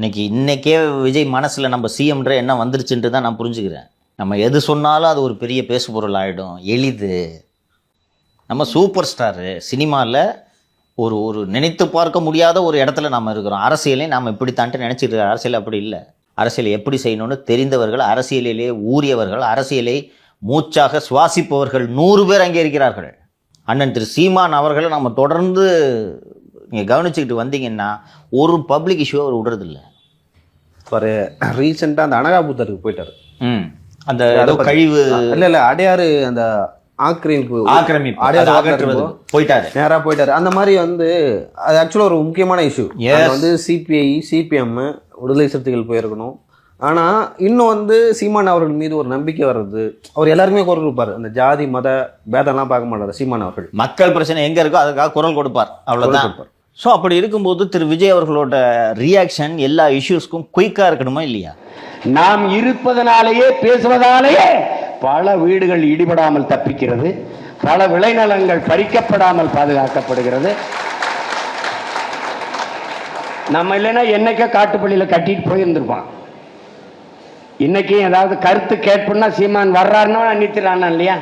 இன்றைக்கி இன்றைக்கே விஜய் மனசில் நம்ம சிஎம்ன்ற என்ன வந்துருச்சுன்ட்டு தான் நான் புரிஞ்சுக்கிறேன். நம்ம எது சொன்னாலும் அது ஒரு பெரிய பேசுபொருள் ஆகிடும் எளிது. நம்ம சூப்பர் ஸ்டாரு சினிமாவில் ஒரு ஒரு நினைத்து பார்க்க முடியாத ஒரு இடத்துல நம்ம இருக்கிறோம். அரசியலையும் நாம் இப்படித்தான்ட்டு நினச்சிட்டு இருக்கோம். அரசியல் அப்படி இல்லை. அரசியல் எப்படி செய்யணும்னு தெரிந்தவர்கள் அரசியலிலே ஊறியவர்கள் அரசியலை மூச்சாக சுவாசிப்பவர்கள் நூறு பேர் அங்கே இருக்கிறார்கள். அண்ணன் திரு சீமான் அவர்களை நம்ம தொடர்ந்து நீங்கள் கவனிச்சுக்கிட்டு வந்தீங்கன்னா ஒரு பப்ளிக் இஷ்யூ அவர் விடுறதில்லை. ஒரு ரீசெண்டாக அந்த அனகாபுத்தருக்கு போயிட்டாரு. அந்த ஏதோ கழிவு இல்ல இல்ல அடையாறு அந்த ஆக்கிரமிப்பு ஆக்கிரமிப்பு. அடையாறு ஆக்கிரமிப்பு. போயிட்டாரு. நேரா போயிட்டாரு. அந்த மாதிரி வந்து அது ஆக்சுவலாக ஒரு முக்கியமான இஷ்யூ Yes. வந்து சிபிஐ சிபிஎம் விடுதலை சிறுத்தைகள் போயிருக்கணும். ஆனா இன்னும் வந்து சீமான் அவர்கள் மீது ஒரு நம்பிக்கை வர்றது அவர் எல்லாருமே குரல் கொடுப்பாரு. அந்த ஜாதி மத பேதம்லாம் பார்க்க மாட்டாரு சீமான் அவர்கள். மக்கள் பிரச்சனை எங்க இருக்கோ அதுக்காக குரல் கொடுப்பார். அவ்வளவுதான். கொடுப்பார். ஸோ அப்படி இருக்கும்போது திரு விஜய் அவர்களோட ரியாக்ஷன் எல்லா இஷ்யூஸ்க்கும் குயிக்கா இருக்கணுமா இல்லையா? நாம் இருப்பதனாலேயே பேசுவதாலேயே பல வீடுகள் இடிபடாமல் தப்பிக்கிறது. பல விளைநிலங்கள் பறிக்கப்படாமல் பாதுகாக்கப்படுகிறது. நம்ம இல்லைன்னா என்னைக்கோ காட்டுப்பள்ளியில் கட்டிட்டு போயிருந்துருப்பான். இன்னைக்கு ஏதாவது கருத்து கேட்போம்னா சீமான் வர்றாருன்னா நிறுத்திடுறான் இல்லையா?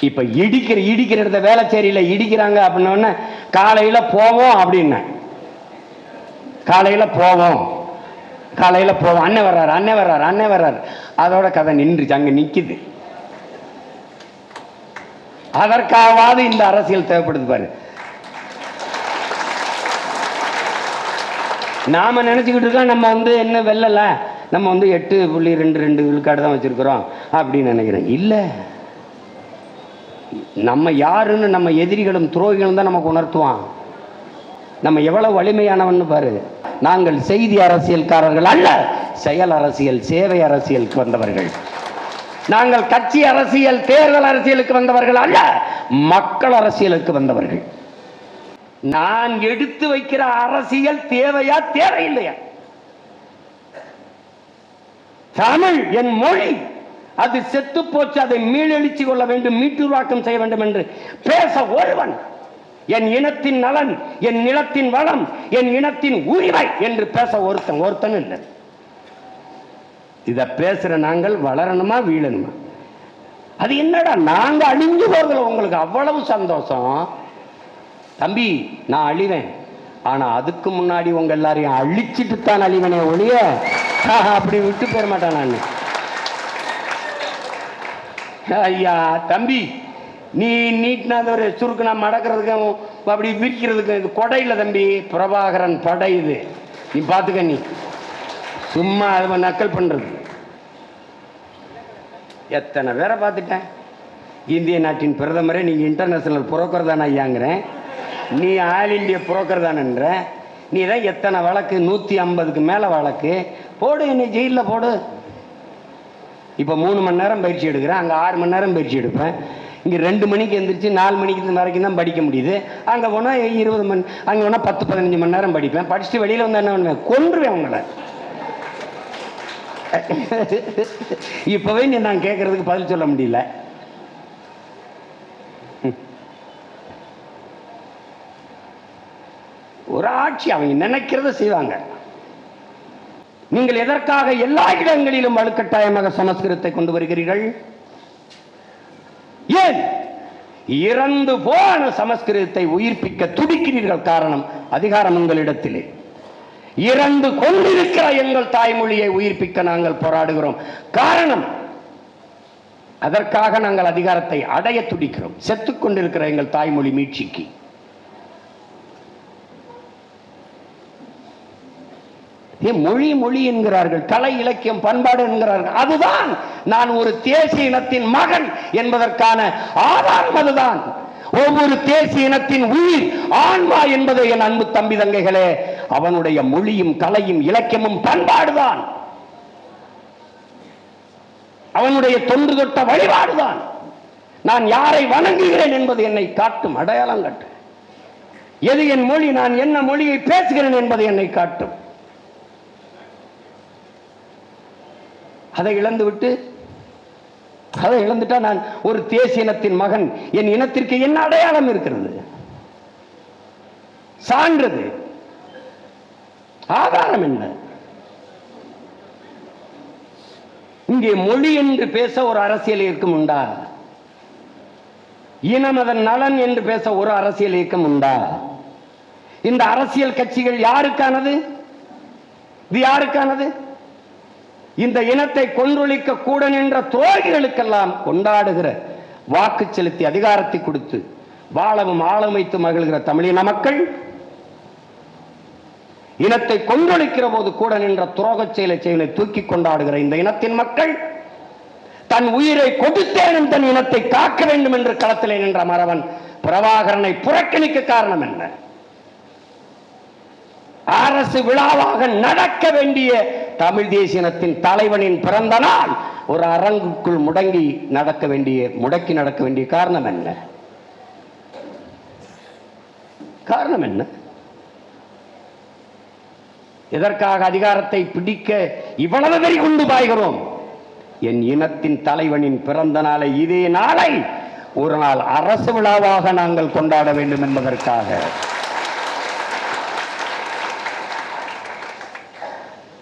இப்ப இடிக்கிற இடிக்கிற இடத்த வேளச்சேரியில இடிக்கிறாங்க அப்படின்னோடனே காலையில போவோம் அப்படின்னேன் காலையில போவோம். காலையில போவோம். அண்ணன் வர்றாரு அண்ணன் வர்றாரு அண்ணன் வர்றாரு. அதோட கதை நின்றுச்சு. அங்க நிக்குது. அதற்காகவாது இந்த அரசியல் தேவைப்படுது பாரு. நாம நினைச்சுக்கிட்டு இருக்கோம் நம்ம வந்து என்ன வெல்லல? நம்ம வந்து எட்டு புள்ளி ரெண்டு ரெண்டு விழுக்காடு தான் வச்சிருக்கிறோம் அப்படின்னு நினைக்கிறேன். இல்லை. நம்ம யாருன்னு நம்ம எதிரிகளும் துரோகிகளும் தான் நமக்கு உணர்த்துவான் நம்ம எவ்வளவு வலிமையானவன்னு பாரு. நாங்கள் செய்தி அரசியல்காரர்கள் அல்ல செயல் அரசியல் சேவை அரசியலுக்கு வந்தவர்கள். நாங்கள் கட்சி அரசியல் தேர்தல் அரசியலுக்கு வந்தவர்கள் அல்ல மக்கள் அரசியலுக்கு வந்தவர்கள். நான் எடுத்து வைக்கிற அரசியல் தேவையா தேவையில்லையா? தமிழ் என் மொழி. அது செத்து போச்சு அதை மீளெழுச்சி கொள்ள வேண்டும் மீட்டுருவாக்கம் செய்ய வேண்டும் என்று பேச ஒருவன் என் இனத்தின் நலன் என் நிலத்தின் வளம் என் இனத்தின் உரிமை என்று பேச ஒருத்தன் ஒருத்தன் இல்லை. இதை பேசுற நாங்கள் வளரணுமா வீழணுமா? அது என்னடா நாங்க அழிஞ்சு போறதுல உங்களுக்கு அவ்வளவு சந்தோஷம்? தம்பி நான் அழிவேன். ஆனா அதுக்கு முன்னாடி உங்க எல்லாரையும் அழிச்சிட்டு தான் அழிவனே ஒழிய அப்படி விட்டு போயிட மாட்டேன் நான். ஐயா தம்பி நீ நீட்டினா அந்த ஒரு நான் மடக்கிறதுக்கும் அப்படி விரிக்கிறதுக்கும் இது கொடை இல்லை தம்பி. பிரபாகரன் படை இது. நீ பார்த்துக்க நீ. சும்மா அது நக்கல் பண்ணுறது எத்தனை பேரை பார்த்துட்டேன் இந்திய நாட்டின் பிரதமரே நீங்கள் இன்டர்நேஷனல் புரோக்கர் தானே ஐயாங்கிறேன். நீ ஆல் இந்திய புரோக்கர் தானன்ற. நீ தான் எத்தனை வழக்கு? நூற்றி ஐம்பதுக்கு மேலே வழக்கு. போடு என்னை ஜெயிலில் போடு. இப்போ மூணு மணி நேரம் பயிற்சி எடுக்கிறேன். அங்கே ஆறு மணி நேரம் பயிற்சி எடுப்பேன். இங்கே ரெண்டு மணிக்கு எழுந்திரிச்சு நாலு மணிக்கு வரைக்கும் தான் படிக்க முடியுது. அங்கே போனால் இருபது மணி அங்கே போனால் பத்து பதினஞ்சு மணி நேரம் படிப்பேன். படிச்சுட்டு வெளியில் வந்து என்ன பண்ணுவேன்? கொன்றுவேன் உங்களை இப்போவே நீ நான் கேட்குறதுக்கு பதில் சொல்ல முடியல. ஒரு ஆட்சி அவங்க நினைக்கிறத செய்வாங்க. நீங்கள் எதற்காக எல்லா இடங்களிலும் வலுக்கட்டாயமாக சமஸ்கிருதத்தை கொண்டு வருகிறீர்கள்? ஏன்? இறந்து போன சமஸ்கிருதத்தை உயிர்ப்பிக்க துடிக்கிறீர்கள் காரணம் அதிகாரம் உங்களிடத்திலே. இறந்து கொண்டிருக்கிற எங்கள் தாய்மொழியை உயிர்ப்பிக்க நாங்கள் போராடுகிறோம். காரணம் அதற்காக நாங்கள் அதிகாரத்தை அடைய துடிக்கிறோம். செத்துக்கொண்டிருக்கிற எங்கள் தாய்மொழி மீட்சிக்கு. மொழி மொழி என்கிறார்கள் கலை இலக்கியம் பண்பாடு என்கிறார்கள். அதுதான் நான் ஒரு தேசிய இனத்தின் மகன் என்பதற்கான ஆதாரம் அதுதான். ஒவ்வொரு தேசிய இனத்தின் உயிர் ஆன்மா என்பது என் அன்பு தம்பி தங்கைகளே. அவனுடைய மொழியும் கலையும் இலக்கியமும் பண்பாடுதான். அவனுடைய தொன்று தொட்ட வழிபாடுதான். நான் யாரை வணங்குகிறேன் என்பது என்னை காட்டும் அடையாளம் காட்டும் எது என் மொழி நான் என்ன மொழியை பேசுகிறேன் என்பது என்னை காட்டும். அதை இழந்து விட்டு அதை இழந்துட்டா நான் ஒரு தேசிய இனத்தின் மகன். என் இனத்திற்கு என்ன அடையாளம் இருக்கிறது? சான்றது ஆதாரம் என்ன? இங்கே மொழி என்று பேச ஒரு அரசியல் இயக்கம் உண்டா? இனம் அதன் நலன் என்று பேச ஒரு அரசியல் இயக்கம் உண்டா? இந்த அரசியல் கட்சிகள் யாருக்கானது? இது யாருக்கானது? இந்த இனத்தை கொன்றொழிக்க கூட நின்ற துரோகிகளுக்கெல்லாம் கொண்டாடுகிற வாக்கு செலுத்தி அதிகாரத்தை கொடுத்து வாழவும் ஆளமைத்து மகிழ்கிற தமிழின மக்கள் இனத்தை கொன்றொழிக்கிற போது கூட நின்ற துரோகச் செயலை செயலை தூக்கி கொண்டாடுகிற இந்த இனத்தின் மக்கள் தன் உயிரை கொடுத்தேனும் தன் இனத்தை காக்க வேண்டும் என்று களத்திலே நின்ற மறவன் பிரபாகரனை புறக்கணிக்க காரணம் என்ன? அரசு விழாவாக நடக்க வேண்டிய தமிழ் தேசியனத்தின் தலைவனின் பிறந்த நாள். ஒரு அரங்குக்குள் முடங்கி நடக்க வேண்டிய முடக்கி நடக்க வேண்டிய காரணம் என்ன? காரணம் என்ன? எதற்காக அதிகாரத்தை பிடிக்க இவ்வளவு வெறி கொண்டு பாய்கிறோம்? என் இனத்தின் தலைவனின் பிறந்த நாளை இதே நாளை ஒரு நாள் அரசு விழாவாக நாங்கள் கொண்டாட வேண்டும் என்பதற்காக.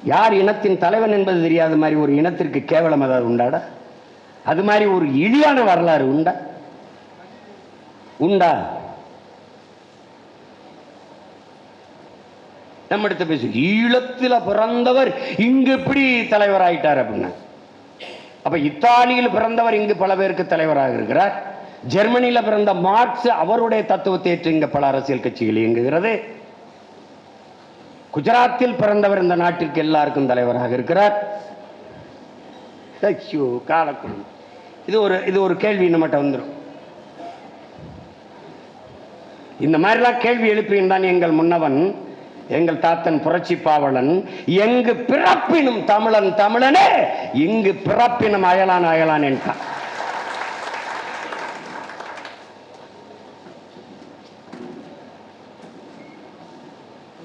யார் இனத்தின் தலைவன் என்பது தெரியாத மாதிரி ஒரு இனத்திற்கு கேவலம் ஏதாவது உண்டாடா? அது மாதிரி ஒரு இழியான வரலாறு உண்டா? உண்டா? நம்ம இடத்த பேசு. ஈழத்தில் பிறந்தவர் இங்கு எப்படி தலைவர் ஆயிட்டார் அப்படின்னா அப்ப இத்தாலியில் பிறந்தவர் இங்கு பல பேருக்கு தலைவராக இருக்கிறார். ஜெர்மனியில் பிறந்த மார்க்ஸ் அவருடைய தத்துவத்தை ஏற்று இங்க பல அரசியல் கட்சிகள் இயங்குகிறது. குஜராத்தில் பிறந்தவர் இந்த நாட்டிற்கு எல்லாருக்கும் தலைவராக இருக்கிறார். ஐயோ காலக்குழு. இது ஒரு இது ஒரு கேள்வி நம்மகிட்ட வந்துடும் இந்த மாதிரிலாம் கேள்வி எழுப்பியிருந்தான் எங்கள் முன்னவன் எங்கள் தாத்தன் புரட்சி பாவலன் எங்கு பிறப்பினும் தமிழன் தமிழனே இங்கு பிறப்பினும் அயலான் அயலான் என்றான்.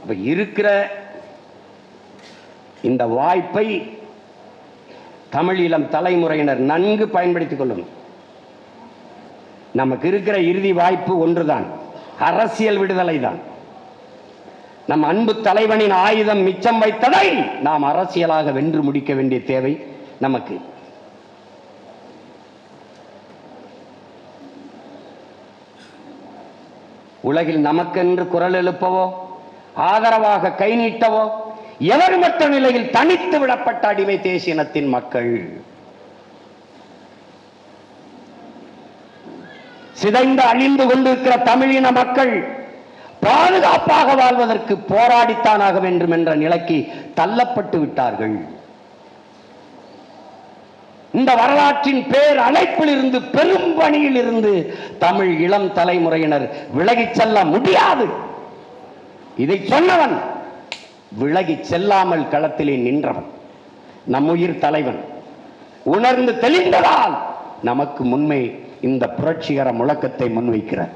இப்போ இருக்கிற இந்த வாய்ப்பை தமிழீழம் தலைமுறையினர் நன்கு பயன்படுத்திக் கொள்ளணும் நமக்கு இருக்கிற இறுதி வாய்ப்பு ஒன்றுதான். அரசியல் விடுதலை தான் நம் அன்பு தலைவனின் ஆயுதம் மிச்சம் வைத்ததை நாம் அரசியலாக வென்று முடிக்க வேண்டிய தேவை நமக்கு. உலகில் நமக்கென்று குரல் எழுப்பவோ? ஆதரவாக கை நீட்டவோ எவருமற்ற நிலையில் தனித்து விடப்பட்ட அடிமை தேசியனத்தின் மக்கள்? சிதைந்து அழிந்து கொண்டிருக்கிற தமிழின மக்கள் பாதுகாப்பாக வாழ்வதற்கு போராடித்தானாக வேண்டும் என்ற நிலைக்கு தள்ளப்பட்டு விட்டார்கள். இந்த வரலாற்றின் பேர் அழைப்பில் இருந்து பெரும் பணியில் இருந்து தமிழ் இளம் தலைமுறையினர் விலகிச் செல்ல முடியாது. இதை சொன்னவன் விலகி செல்லாமல் களத்திலே நின்றவன். நம் உயிர் தலைவன். உணர்ந்து தெளிந்ததால் நமக்கு முன்மை இந்த புரட்சிகர முழக்கத்தை முன்வைக்கிறார்.